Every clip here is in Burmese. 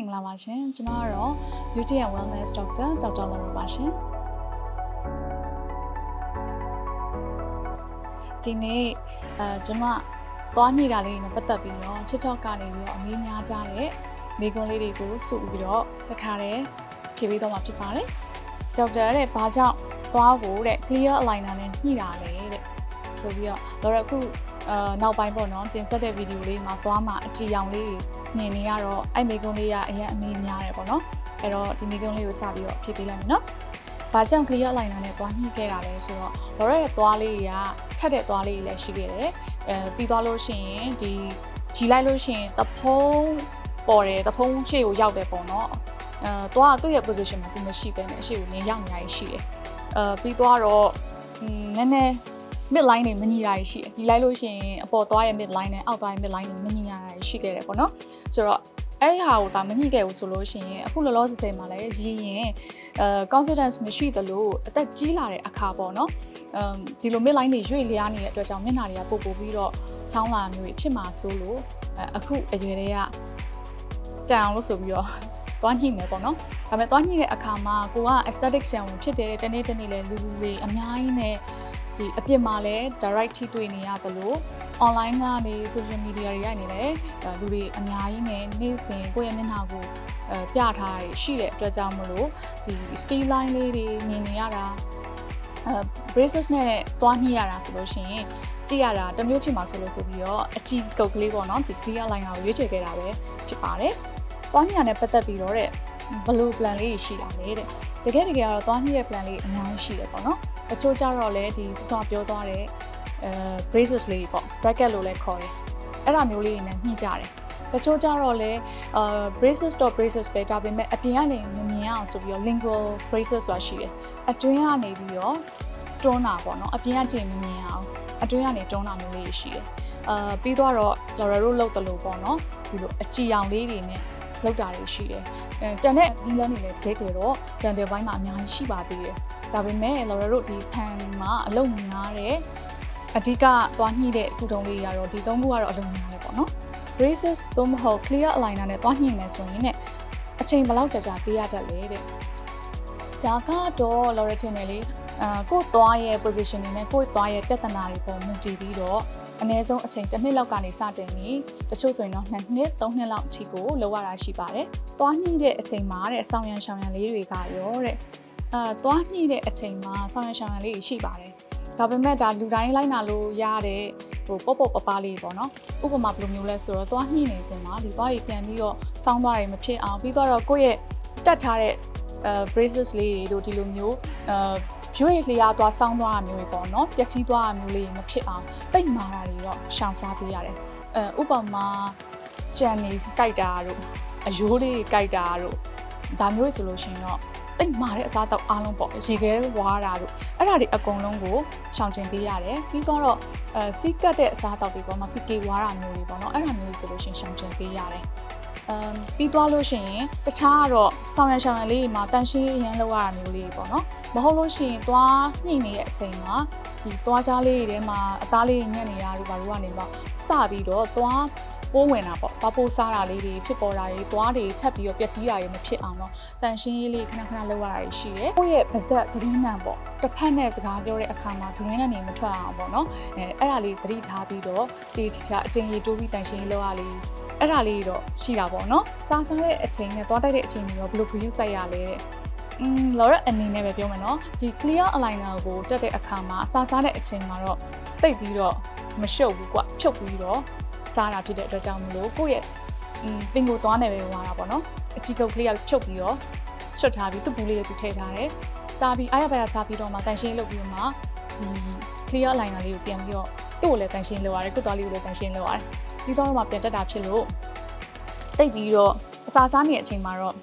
မင်္ဂလာပါရှင်ကျွန်မကတော့ Beauty and Wellness Doctor ဒေါက်တာလော်ပါရှင်ဒီနေ့အဲကျွန်မသွားမိတာလေးနဲ့ပတ်သက်ပြီးတော့ TikTok ကနေပြီးတော့အမေးများကြတဲ့မိကွန်းလေးတွေကိုစုပြီးတော့တခါတည်းဖြေပေးတော့မှာဖြစ်ပါတယ်ဒေါက်တာတဲ့ဘာကြောင့်သွားဖို့တဲ့ clear aligner နဲ့ညှိတာလဲတဲ့ဆိုပြီးတော့လော်ရအခုအာနောက်ပိုင်းပေါ့နော်တင်ဆက်တဲ့ဗီဒီယိုလေးမှာသွားမှာအကြည့်ရောင်လေး မြင်နေရတော့အဲ့မိကုန်းလေးကအရင်အမေးများတယ်ပေါ့နော်အဲ့တော့ဒီမိကုန်းလေးကိုစပြီးတော့ဖြည့်ပေးလိုက်မယ်နော်ဘာကြောင့် clear aligner နဲ့သွားညှိခဲ့တာလဲဆိုတော့လော်ရရဲ့သွားလေးတွေကထက်တဲ့သွားလေးတွေလည်းရှိခဲ့တယ်အဲပြီးသွားလို့ရှိရင်ဒီဂျီလိုက်လို့ရှိရင်တဖုံးပေါ်တယ်တဖုံးရှေ့ကိုရောက်တယ်ပေါ့နော်အဲသွားသူ့ရဲ့ position မှာသူမရှိပဲနဲ့အရှိကိုနင်းရောက်နေရရှိတယ်အဲပြီးသွားတော့နည်းနည်း mid line တွေမညီတာရှိတယ်ဒီလိုက်လို့ရှိရင်အပေါ်သွားရဲ့ mid line နဲ့အောက်သွားရဲ့ mid line တွေမညီ တာရှိခဲ့တယ်ပေါ့နော်ဆိုတော့အဲ့ဟာကိုဒါမညှိခဲ့ဘူးဆိုလို့ရှိရင်အခုလောလောဆယ်ဆယ်မှာလည်းရည်ရင်အဲ confidence မရှိသလိုအသက်ကြီးလာတဲ့အခါပေါ့နော်အမ်ဒီလို mid line တွေရွေ့လျားနေတဲ့အတွက်ကြောင့်မျက်နှာတွေကပို့ပို့ပြီးတော့ဆောင်းလာမျိုးတွေဖြစ်မှာဆိုလို့အခုအရွယ်တွေကတန်အောင်လို့ဆိုပြီးတော့သွားညှိမယ်ပေါ့နော်ဒါပေမဲ့သွားညှိတဲ့အခါမှာကိုက aesthetic ဆန်ဝင်ဖြစ်တယ်တနေ့တနေ့လဲလူလူတွေအများကြီးနဲ့ဒီအပြစ်မှာလဲ direct ထိတွေ့နေရသလို online ကနေ social media တွေရိုက်နေတယ်လူတွေအများကြီးနဲ့နေ့စဉ်ကိုယ့်ရဲ့မျက်နှာကိုအဲပြထားရရှိတဲ့အတွက်ကြောင့်မလို့ဒီ steel line လေးတွေမြင်နေရတာအဲ braces နဲ့တွားညှိရတာဆိုလို့ရှိရင်ကြည့်ရတာတစ်မျိုးဖြစ်မှာဆိုလို့ဆိုပြီးတော့အကြည့်ကုတ်ကလေးပေါ့နော်ဒီ clear line ကိုရွေးချယ်ခဲ့တာပဲဖြစ်ပါတယ်။တွားညှိရတဲ့ပတ်သက်ပြီးတော့တဲ့ဘယ်လို plan လေးရှိတာလဲတဲ့တကယ်တကယ်ကတော့တွားညှိရ plan လေးအများကြီးရှိတယ်ပေါ့နော်။အချို့ကြတော့လေဒီစောစောပြောသွားတဲ့ အဲ braces လေးပေါ့ bracket လို့လည်းခေါ်တယ်အဲ့ဒါမျိုးလေးတွေနဲ့ညှိကြတယ်တချို့ကြတော့လေအာ braces တော့ braces ပဲဒါပေမဲ့အပြင်ကနေမမြင်အောင်ဆိုပြီးတော့ lingual braces ဆိုတာရှိတယ်အတွင်းကနေပြီးတော့တွန်းတာပေါ့နော်အပြင်ကကြည့်မမြင်အောင်အတွင်းကနေတွန်းတာမျိုးလေးရှိတယ်အာပြီးတော့ Laura တို့လောက်တလို့ပေါ့နော်ဒီလိုအကြည်အောင်လေးတွေနဲ့လောက်တာတွေရှိတယ်အဲကျန်တဲ့ဒီလန်းတွေလည်းတကယ်ကြတော့ကျန်တဲ့ဘိုင်းမှာအများကြီးရှိပါသေးတယ်ဒါပေမဲ့ Laura တို့ဒီ pan မှာအလုပ်များတဲ့ အဓိကသွားညှိတဲ့ကုထုံးလေးကတော့ဒီသုံးခုကတော့အလုံးများတယ်ပေါ့နော် braces သို့မဟုတ် clear aligner နဲ့သွားညှိမယ်ဆိုရင်ねအချိန်ဘယ်လောက်ကြာကြာပေးရတတ်လဲတဲ့ဒါကတော့ Loretin နဲ့လေအာကိုယ်သွားရဲ့ position တွေနဲ့ကိုယ်သွားရဲ့ပြဿနာတွေပေါ်မူတည်ပြီးတော့အနည်းဆုံးအချိန်တစ်နှစ်လောက်ကနေစတင်ပြီးတချို့ဆိုရင်တော့နှစ်နှစ်သုံးနှစ်လောက်အထိကိုလောက်ရတာရှိပါတယ်။သွားညှိတဲ့အချိန်မှာတဲ့ဆောင်းရံရှောင်းရံလေးတွေကရောတဲ့အာသွားညှိတဲ့အချိန်မှာဆောင်းရံရှောင်းရံလေးတွေရှိပါတယ်။ ဒါပေမဲ့ဒါလူတိုင်းလိုက်နာလို့ရတဲ့ဟိုပေါ့ပေါ့ပပလေးပေါ့နော်ဥပမာဘယ်လိုမျိုးလဲဆိုတော့သွားညှိနေစင်မှာဒီသွားရီပြန်ပြီးတော့စောင်းသွားတယ်မဖြစ်အောင်ပြီးတော့ကိုယ့်ရဲ့တက်ထားတဲ့အဲ braces လေးတွေတို့ဒီလိုမျိုးအဲရွေ့လျားသွားစောင်းသွားတာမျိုးတွေပေါ့နော်ပျက်စီးသွားတာမျိုးလေးမဖြစ်အောင်တိတ်မာတာတွေတော့ရှောင်စားပေးရတယ်အဲဥပမာကြံနေကြိုက်တာတို့အယိုးလေးကြိုက်တာတို့ဒါမျိုးဆိုလို့ရှိရင်တော့ တိတ်မာတဲ့အစားအသောက်အားလုံးပေါ့ရေခဲဝါးတာတို့အဲ့ဒါတွေအကုန်လုံးကိုရှောင်ကျဉ်ပေးရတယ်ပြီးတော့အဲစီးကတ်တဲ့အစားအသောက်တွေပေါ့မှာ PK ဝါးတာမျိုးတွေပေါ့နော်အဲ့ဒါမျိုးတွေဆိုလို့ရှိရင်ရှောင်ကျဉ်ပေးရတယ်အမ်ပြီးသွားလို့ရှိရင်တခြားကတော့ဆောင်းရံရှောင်းရံလေးတွေမှာတန်ရှင်းရမ်းလောက်ရတာမျိုးလေးပေါ့နော်မဟုတ်လို့ရှိရင်သွားညှိနေတဲ့အချိန်မှာဒီသွားကြားလေးတွေထဲမှာအသားလေးညက်နေရတို့ဘာလို့ကနေမှစပြီးတော့သွား ပိုးဝင်တာပေါ့သွားပိုးစားတာလေးတွေဖြစ်ပေါ်တာတွေသွားတွေထပ်ပြီးတော့ပျက်စီးတာတွေမဖြစ်အောင်တော့တန်ရှင်းရေးလေးခဏခဏလုပ်ရတာတွေရှိတယ်။ကိုယ့်ရဲ့ပါဇက်ဂရင်းနံပေါ့တစ်ဖက်နဲ့စကားပြောတဲ့အခါမှာဂရင်းနံနေမထွက်အောင်ပေါ့နော်။အဲအဲ့ဒါလေးသတိထားပြီးတော့တေးချာအချိန်ကြီးတိုးပြီးတန်ရှင်းရေးလုပ်ရလေးအဲ့ဒါလေးတော့ရှိတာပေါ့နော်။စားစားတဲ့အချိန်နဲ့သွားတိုက်တဲ့အချိန်တွေရောဘယ်လို view စိုက်ရလဲတဲ့อืมလော်ရက်အနေနဲ့ပဲပြောမယ်နော်ဒီ clear aligner ကိုတက်တဲ့အခါမှာအစားစားတဲ့အချိန်မှာတော့တိတ်ပြီးတော့မရှုပ်ဘူးကွဖြုတ်ပြီးတော့ စားတာဖြစ်တဲ့အတွက်ကြောင့်မလို့ကိုယ့်ရဲ့อืมပင်ကိုသွားနေပဲဝါတာပေါ့နော်အချီကုတ်ကလေးကဖြုတ်ပြီးတော့ချွတ်ထားပြီးသူ့ဘူးလေးကိုသူထည့်ထားတယ်စားပြီးအားရပါရစားပြီးတော့မှတန်ရှင်းလုပ်ပြီးတော့မှဒီ clear aligner လေးကိုပြန်ပြီးတော့သူ့ကိုလည်းတန်ရှင်းလုပ်ရတယ်ကိုယ်သွားလေးကိုလည်းတန်ရှင်းလုပ်ရတယ်ပြီးတော့မှပြန်တက်တာဖြစ်လို့တိတ်ပြီးတော့အစာစားနေတဲ့အချိန်မှာတော့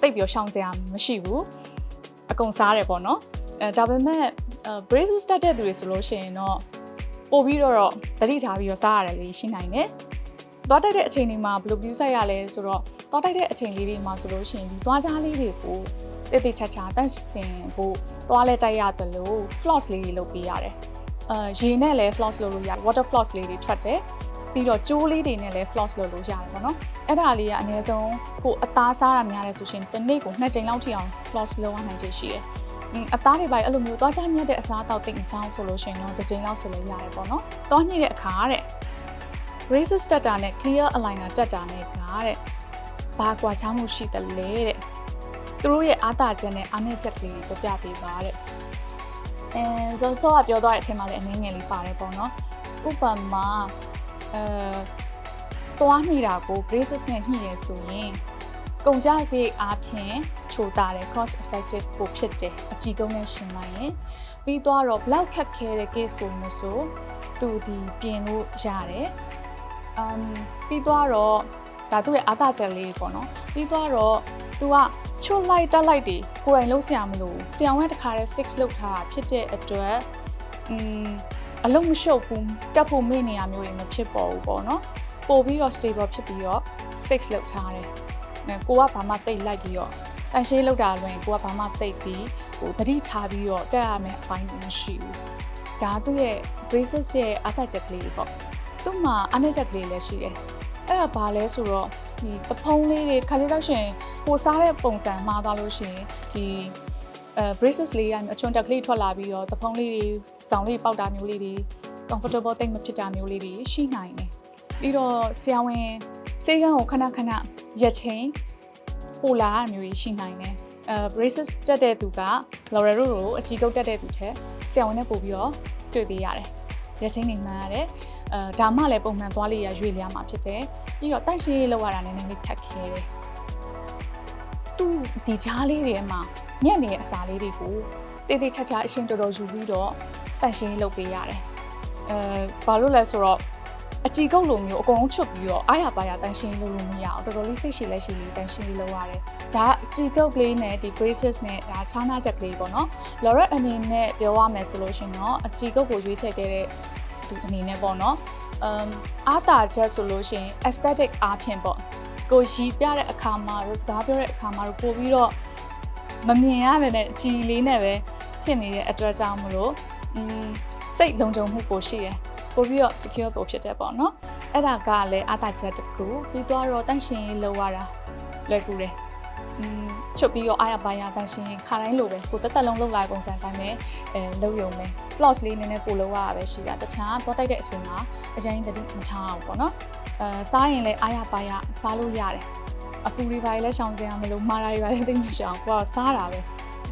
တိတ်ပြီးရှောင်စရာမရှိဘူးအကုန်စားတယ်ပေါ့နော်အဲဒါပေမဲ့ braces တက်တဲ့သူတွေဆိုလို့ရှိရင်တော့ ပို့ပြီးတော့သတိထားပြီးတော့စားရတယ်လေရှိနိုင်တယ်သွားတိုက်တဲ့အချိန်တွေမှာဘယ်လို view ဆိုင်ရလဲဆိုတော့သွားတိုက်တဲ့အချိန်လေးတွေမှာဆိုလို့ရှိရင်ဒီသွားကြားလေးတွေကိုတိတ်တိတ်ချာချာတန့်စင်ဖို့သွားလဲတိုက်ရတယ်လို့ floss လေးတွေလုပ်ပေးရတယ်အဲရေနဲ့လည်း floss လုပ်လို့ရတယ် water floss လေးတွေထွက်တယ်ပြီးတော့ကြိုးလေးတွေနဲ့လည်း floss လုပ်လို့ရတယ်ပေါ့နော်အဲ့ဒါလေးကအနည်းဆုံးကိုအသားစားရများတယ်ဆိုရှင်တစ်နေ့ကိုနှစ်ကြိမ်လောက်ထိအောင် floss လုပ်ရနိုင်ချေရှိတယ်อืม အသားတွေပါအဲ့လိုမျိုးသွားကြမြတ်တဲ့အစားအသောက်တိတ်မစားအောင်ဆိုလို့ရှိရင်တော့တစ်ကြိမ်လောက်ဆိုလို့ရတယ်ပေါ့နော်။သွားညှိတဲ့အခါတဲ့ braces တက်တာနဲ့ clear aligner တက်တာနဲ့ကတဲ့ဘာကွာခြားမှုရှိတယ်လဲတဲ့။သူတို့ရဲ့အားသာချက်နဲ့အားနည်းချက်ကလေးကိုပြပေးပါတဲ့။အဲဆိုဆိုကပြောသွားတဲ့အထက်မှာလည်းအနည်းငယ်လေးပါတယ်ပေါ့နော်။ဥပမာအဲသွားညှိတာကို braces နဲ့ညှိရဆိုရင်ကုန်ကြစရိတ်အားဖြင့် ချိုတာတယ် cost effective ပိုဖြစ်တယ်အကြည့်ကုန်းနဲ့ရှင်းလိုက်ရင်ပြီးတော့တော့ဘလောက်ခက်ခဲတဲ့ case ကိုမဆိုသူဒီပြင်လို့ရတယ် um ပြီးတော့တော့ဒါသူ့ရဲ့အာသာချက်လေးပေါ့နော်ပြီးတော့တော့ तू ကချွတ်လိုက်တက်လိုက်တွေကိုယ်တိုင်လုံးဆရာမလို့ဆရာဝန်တခါတည်း fix လုပ်ထားတာဖြစ်တဲ့အတွက် um အလုံးမရှုပ်ဘူးတက်ဖို့မေ့နေရမျိုးတွေမဖြစ်ပေါ်ဘူးပေါ့နော်ပို့ပြီးတော့ stable ဖြစ်ပြီးတော့ fix လုပ်ထားတယ်အဲကိုကဘာမှတိတ်လိုက်ပြီးတော့ တန်ရှင်းလောက်တာလွင်ကိုကဘာမှတိတ်ပြီးဟိုတတိထားပြီးတော့တက်ရမယ်အပိုင်းမရှိဘူးဒါသူ့ရဲ့ braces ရဲ့အသက်ချက်ကလေးပေါ့သူ့မှာအနှက်ချက်ကလေးလည်းရှိတယ်အဲ့ဒါဘာလဲဆိုတော့ဒီတဖုံးလေးတွေခါလေးတော့ရှင်ကိုစားတဲ့ပုံစံမှားသွားလို့ရှိရင်ဒီအဲ braces လေးရအချွန်တက်ကလေးထွက်လာပြီးတော့တဖုံးလေးတွေစောင်လေးပေါက်တာမျိုးလေးတွေ comfortable တိတ်မဖြစ်တာမျိုးလေးတွေရှိနိုင်တယ်ပြီးတော့ဆရာဝန်စေကန်းကိုခဏခဏရက်ချင်း ပိုလာရမျိုးရှိနိုင်တယ်အဲ braces တက်တဲ့သူက L'Oreal ကိုအကြီးကုတ်တက်တဲ့သူထက်ဆရာဝန်နဲ့ပို့ပြီးတော့တွေ့ပေးရတယ်ရက်ချင်းနေမှန်းရတယ်အဲဒါမှလည်းပုံမှန်သွားလေးရရွေ့လျားမှာဖြစ်တယ်ပြီးတော့တိုက်ရှည်လောက်ရတာနည်းနည်းလေးခက်ခဲတယ်သူဒီကြားလေးတွေမှာညက်နေတဲ့အစာလေးတွေကိုတေးသေးချာချာအရှင်တော်တော်ယူပြီးတော့တိုက်ရှည်လုပ်ပေးရတယ်အဲဘာလို့လဲဆိုတော့ အကြည်ကုတ်လိုမျိုးအကုန်လုံးချွတ်ပြီးတော့အားရပါရတန်ရှင်းလို့လို့မရအောင်တော်တော်လေးစိတ်ရှိလက်ရှိလေးတန်ရှင်းလေးလုပ်ရတယ်။ဒါအကြည်ကုတ်လေးနဲ့ဒီ braces နဲ့ဒါချားနာချက်ကလေးပေါ့နော်။ Laura အနေနဲ့ပြောရမယ်ဆိုလို့ရှင်တော့အကြည်ကုတ်ကိုရွေးချယ်ခဲ့တဲ့သူအနေနဲ့ပေါ့နော်။ um အားတာချက်ဆိုလို့ရှင် aesthetic အားဖြင့်ပေါ့။ကိုရီပြတဲ့အခါမှာတို့စကားပြောတဲ့အခါမှာတို့ပို့ပြီးတော့မမြင်ရပဲနဲ့အကြည်လေးနဲ့ပဲဖြစ်နေတဲ့အတွက်ကြောင့်မလို့อืมစိတ်လုံခြုံမှုပိုရှိတယ်။ ပို့ပြီးတော့ secure ပို့ဖြစ်တယ်ပေါ့နော်အဲ့ဒါကလည်းအသာချက်တစ်ခုပြီးတော့တန့်ရှင်ရေးလောက်ရတာလွယ်ကူတယ်อืมချုပ်ပြီးတော့အားရပါရတန့်ရှင်ရေးခါတိုင်းလိုပဲကိုတက်တက်လုံးလောက်လာပုံစံတိုင်းပဲအဲလုပ်ရုံပဲ floss လေးနည်းနည်းပို့လောက်ရတာပဲရှိတာတခြားတော့တိုက်တဲ့အချိန်မှာအရင်တတိမထားအောင်ပေါ့နော်အဲစားရင်လည်းအားရပါရစားလို့ရတယ်အပူတွေပါလည်းရှောင်စရာမလိုမာတာတွေပါလည်းသိမရှောင်ကိုကစားတာပဲ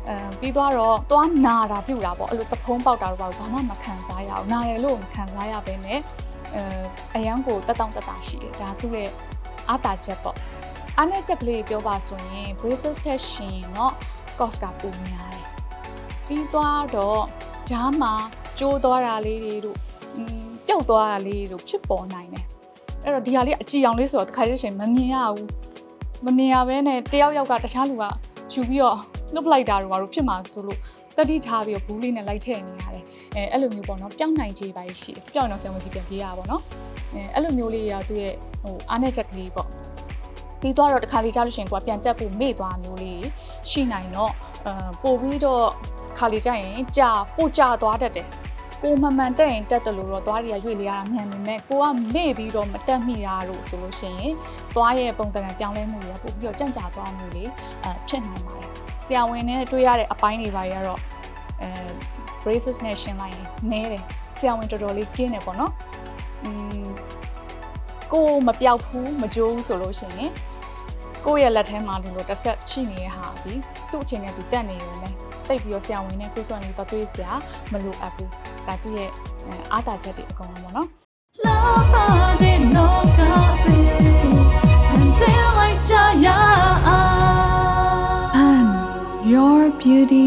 အဲပြီးတော့သွားနာတာပြုတ်တာပေါ့အဲ့လိုတဖုံးပေါက်တာတော့ဘာမှမခံစားရအောင်နာတယ်လို့မခံစားရဘဲနဲ့အဲအရန်ကိုတက်တောင့်တက်တာရှိတယ်ဒါသူ့ရဲ့အာတာချက်ပေါ့အားနဲ့ချက်ကလေးပြောပါဆိုရင် braces တက်ရှင်တော့ cost ကပိုများတယ်ပြီးသွားတော့ဂျားမှာကျိုးသွားတာလေးတွေတို့ပြုတ်သွားတာလေးတွေတို့ဖြစ်ပေါ်နိုင်တယ်အဲ့တော့ဒီဟာလေးအကြည်အောင်လေးဆိုတော့တစ်ခါတည်းရှင်မမြင်ရဘူးမမြင်ရဘဲနဲ့တယောက်ယောက်ကတခြားလူကယူပြီးတော့ နှုတ်လိုက်တာတို့ဘာလို့ဖြစ်မှာဆိုလို့တတိထားပြီးတော့ဘူးလေးနဲ့လိုက်ထည့်နေရတယ်အဲအဲ့လိုမျိုးပေါ့နော်ပြောင်းနိုင်ခြေပါရှိတယ်ပြောင်းတော့ဆရာဝန်စီပြန်ပြေးရပါပေါ့နော်အဲအဲ့လိုမျိုးလေးရသူ့ရဲ့ဟိုအားနဲ့ချက်ကလေးပေါ့ပြီးတော့တခါလေးကြားလို့ရှိရင်ကိုကပြန်တက်ဖို့မေ့သွားမျိုးလေးရှိနိုင်တော့အဲပို့ပြီးတော့ခါလေးကြရင်ကြာပို့ကြာသွားတတ်တယ် ကိုမမှန်တက်ရင်တက်တယ်လို့တော့သွားရရွေ့လေရတာမြန်နေမဲ့ကိုကမေ့ပြီးတော့မတက်မိတာလို့ဆိုလို့ရှိရင်သွားရဲ့ပုံသဏ္ဍာန်ပြောင်းလဲမှုတွေပို့ပြီးတော့ကြန့်ကြာသွားမှုလေးအဲဖြစ်နိုင်ပါတယ်ဆရာဝန်နဲ့တွေ့ရတဲ့အပိုင်းတွေပါရတော့အဲ braces နဲ့ရှင်းလိုက်ရင်နဲတယ်ဆရာဝန်တော်တော်လေးကင်းတယ်ပေါ့နော်อืมကိုမပြောက်ဘူးမကြိုးဘူးဆိုလို့ရှိရင်ကိုယ့်ရဲ့လက်ထဲမှာဒီလိုတစ်ဆက်ရှိနေတဲ့ဟာပြီးသူ့အချိန်နဲ့သူတက်နေရုံနဲ့တိတ်ပြီးတော့ဆရာဝန်နဲ့ frequently တော့တွေ့စရာမလိုအပ်ဘူး ဒါသူ့ရဲ့အားသာချက်တွေအကုန်လုံးပေါ့နော်လာပါတဲ့တော့ကပဲဖန်ဆင်းလိုက်ကြရအောင် Your beauty